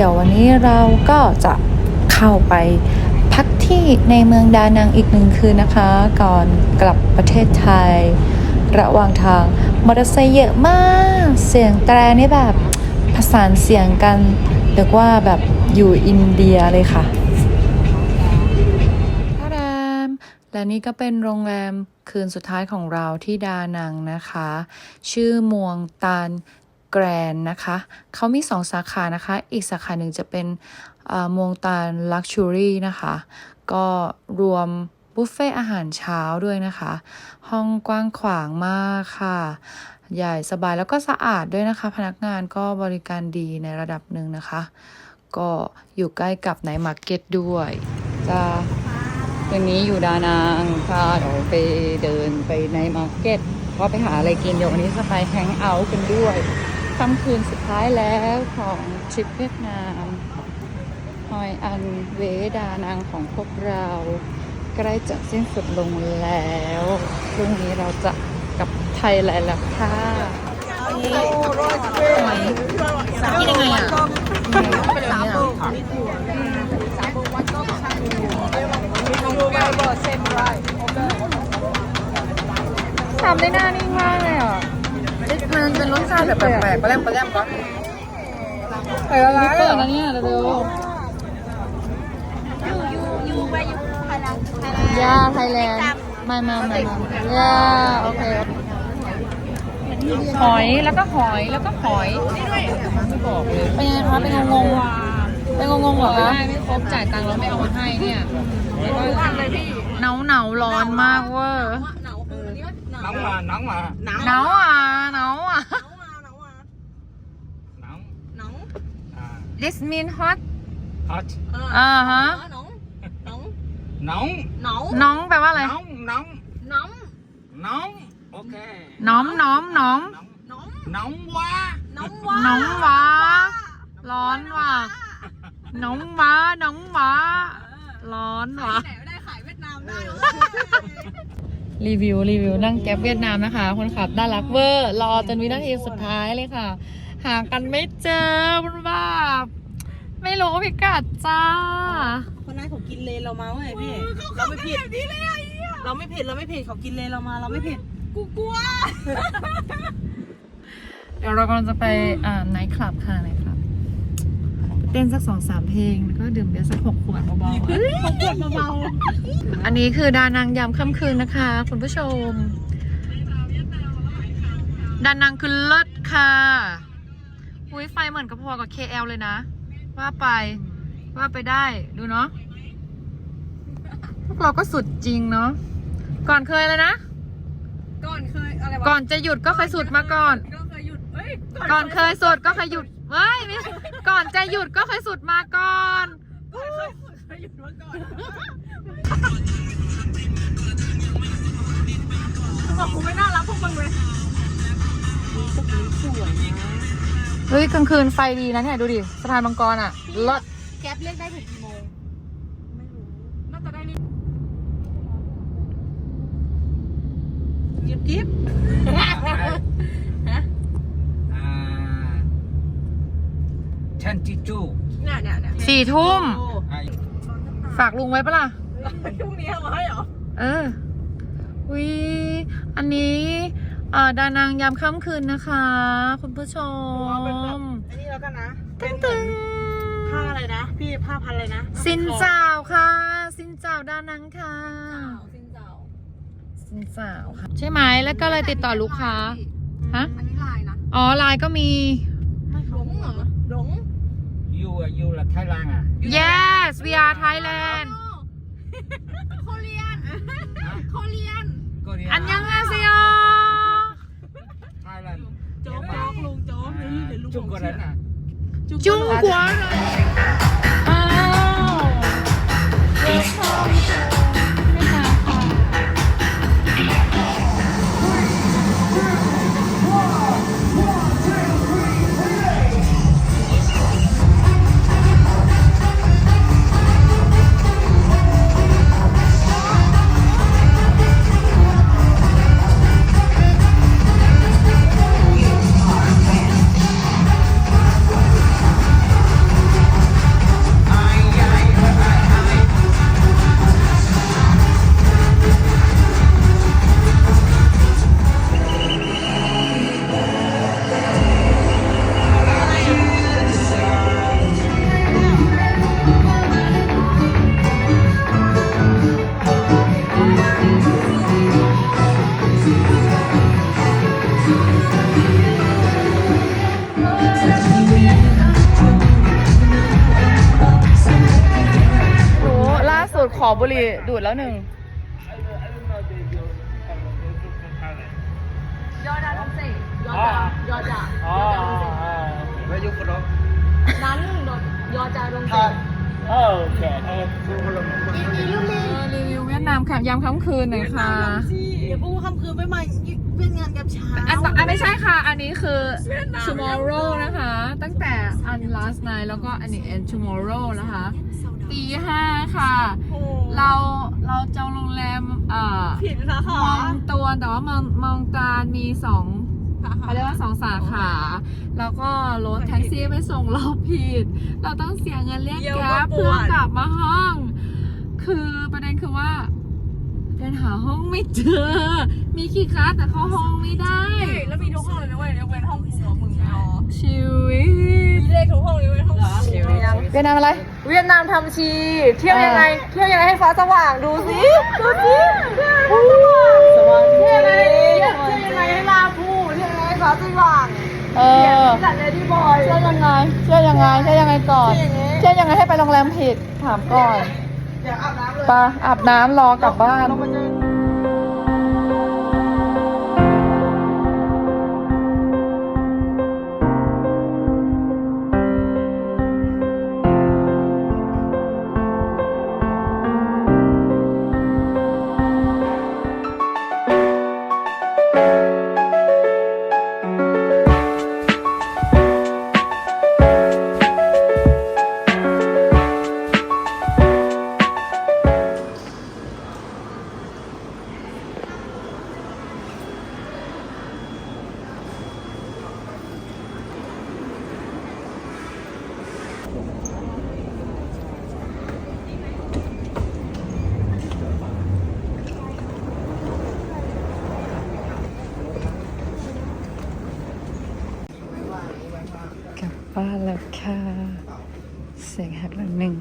เดี๋ยววันนี้เราก็จะเข้าไปพักที่ในเมืองดานังอีกหนึ่งคืนนะคะ ก่อนกลับประเทศไทย ระหว่างทางมอเตอร์ไซค์เยอะมาก เสียงแตรนี่แบบผสานเสียงกันเรียกว่าแบบอยู่อินเดียเลยค่ะพระรามและนี่ก็เป็นโรงแรมคืนสุดท้ายของเราที่ดานังนะคะ ชื่อมวงตาล แกรนนะคะ เขามีสองสาขานะคะ อีกสาขาหนึ่งจะเป็นมงตาลลักชูรี่นะคะ ก็รวมบุฟเฟ่อาหารเช้าด้วยนะคะ ห้องกว้างขวางมากค่ะ ใหญ่สบายแล้วก็สะอาดด้วยนะคะ พนักงานก็บริการดีในระดับหนึ่งนะคะ ก็อยู่ใกล้กับไนมาร์เก็ตด้วยจะวันนี้อยู่ดานางพาเราไปเดินไปในมาร์เก็ตก็ไปหาอะไรกินเดี๋ยววันนี้จะไปแฮงเอาท์กันด้วย ค่ำคืนสุดท้ายแล้วของทริปเวียดนามฮอยอันเวดานางของพวกเรา ใกล้จะสิ้นสุดลงแล้วพรุ่งนี้เราจะกลับไทยแล้วค่ะกินยังไงอะทำได้หน้านิ่งมากเลยอะมันเป็นรส ชาติแบบแปลกๆปลาแรมปลาแรมก่อนไปละลายเปิดนะเนี่ยเร็วๆยาไทยแลนด์มามามามาย่าโอเค หอยแล้วก็หอยแล้วก็หอยไม่บอกเลยเป็นไงคะ เป็นงงๆเป็นงงๆเหรอคะไม่ครบจ่ายตังค์แล้วไม่เอามาให้เนี่ยหนาวหนาวๆร้อนมากเวอร์ nóng mà nóng mà หนาวอะหนาวอะ nóng nóng à, this mean hot hot อ่าฮะ nóng nóng nóng nóng น้องแปลว่าอะไร nóng nóng nóng nóng ok น้อมน้อมน้อม nóng nóng nóng quá nóng quá น้องว้า ร้อนว่ะ น้องว้า น้องว้า ร้อนว่ะไหนไม่ได้ขายเวียดนามได้รีวิวรีวิวนั่งแก๊ปเวียดนามนะคะ คนขับน่ารักเวอร์ รอจนวินาทีสุดท้ายเลยค่ะ หากันไม่เจอมันว่าไม่รู้พิกัดจ้า คนนั้นเขากินเลนเรามาเว้ยพี่เราไม่ผิดเราไม่ผิดเราไม่ผิดเขากินเลนเรามาเราไม่ผิดกูกลัว เดี๋ยวเรากำลังจะไปอ่าไนท์คลับค่ะไนท์คลับเต้นสักสองสามเพลงแล้วก็ดื่มเบียร์สักหกขวดเบาเขาขวดเบาๆอันนี้คือดานางยามค่ำคืนนะคะ คุณผู้ชม ดานางคือเลิศค่ะ อุ้ยไฟเหมือนกับพอกับ KL เลยนะ ว่าไปว่าไปได้ดูเนาะพวกเราก็สุดจริงเนาะก่อนเคยเลยนะ ก่อนเคยอะไรวะก่อนจะหยุดก็เคยสุดมาก่อน ก็เคยหยุดเอ้ยก่อนเคยสุดก็เคยหยุดเว้ยไม่ก่อนจะหยุดก็เคยสุดมาก่อน ก่อนเคยเคยหยุดมาก่อนบอกกูไม่น่ารักพวกมึงเลยพวกนี้สวยนะ เฮ้ยกลางคืนไฟดีนะเนี่ยดูดิสะพานบางกรอะเลิศแก๊ปเรียกได้ถึงกี่โมง ไม่รู้ น่าจะได้นี่ยิบยิบ à, twenty two เนี่ยเนี่ยเนี่ยสี่ทุ่มโอ้ à, ฝากลุงไว้ปะล่ะพรุ่งนี้เอามาให้เหรอ เออวิอันนี้เอ่อดานางยามค่ำคืนนะคะ คุณผู้ชมอันนี้แล้วกันนะตึ้งตึงผ้าอะไรนะ พี่ผ้าพันอะไรนะสินเจ้าค่ะ สินเจ้าดานังค่ะสินเจ้าสินเจ้าค่ะ ใช่ไหมแล้วก็เลยติดต่อลูกค้า ฮะ อันนี้ลายนะอ๋อไลน์ก็มี หลงเหรอหลง you à, you là Thái Lan à yes we are Thailand โคเรียนโคเรียน cô đi อันยังอาเซีย Thailand โจ๊กโจ๊กลุงโจ๊กนี่ เดี๋ยวลุง Trung อบุหรี่ดูดแล้วหนึ่งยอดาลงเซยอดายอดาอ๋อไม่ยุครบนั้นยอจาลงเซโอเคเออรีวิวเวียดนามค่ะยามค่ำคืนหน่อยค่ะอย่าพูดว่าคำคืนไม่มาเพื่อนงานกับเช้าอันต่ออันไม่ใช่ค่ะ อันนี้คือ tomorrow นะคะ ตั้งแต่ อัน last night แล้วก็อันนี้ and tomorrow นะคะ ตีห้าค่ะ เราเราจองโรงแรมเอ่อผิดสาขามองตวนแต่ว่ามองมองตาลมีสองเขาเรียกว่าสองสาขา แล้วก็รถแท็กซี่ไปส่งเราผิด เราต้องเสียเงินเรียกแก๊ปเพื่อกลับมาห้อง คือประเด็นคือว่า เดินหาห้องไม่เจอ มีคีย์การ์ดแต่เข้าห้องไม่ได้แล้วมีทุกห้องเลยนะเว้ยยกเว้นห้องหัวมึงอ๋อชีวิต มีเลขทุกห้องเลยเว้นห้องชีวิตเวียดนามอะไร เวียดนามทำชี เที่ยวยังไง เที่ยวยังไงให้ฟ้าสว่างดูสิดูสิเที่ยวยังไงเที่ยวยังไงให้ลาผู้เที่ยวยังไงให้ฟ้าสว่างเออจัดเลดี้บอยเชื่อยังไงเชื่อยังไงเชื่อยังไงก่อนเชื่อยังไงเชื่อยังไงให้ไปโรงแรมผิดถามก่อน เดี๋ยวอาบน้ ปอาบน้ำรอกลับบ้าน บ้านแล้วค่ะ เสียงหักแล้วหนึ่ง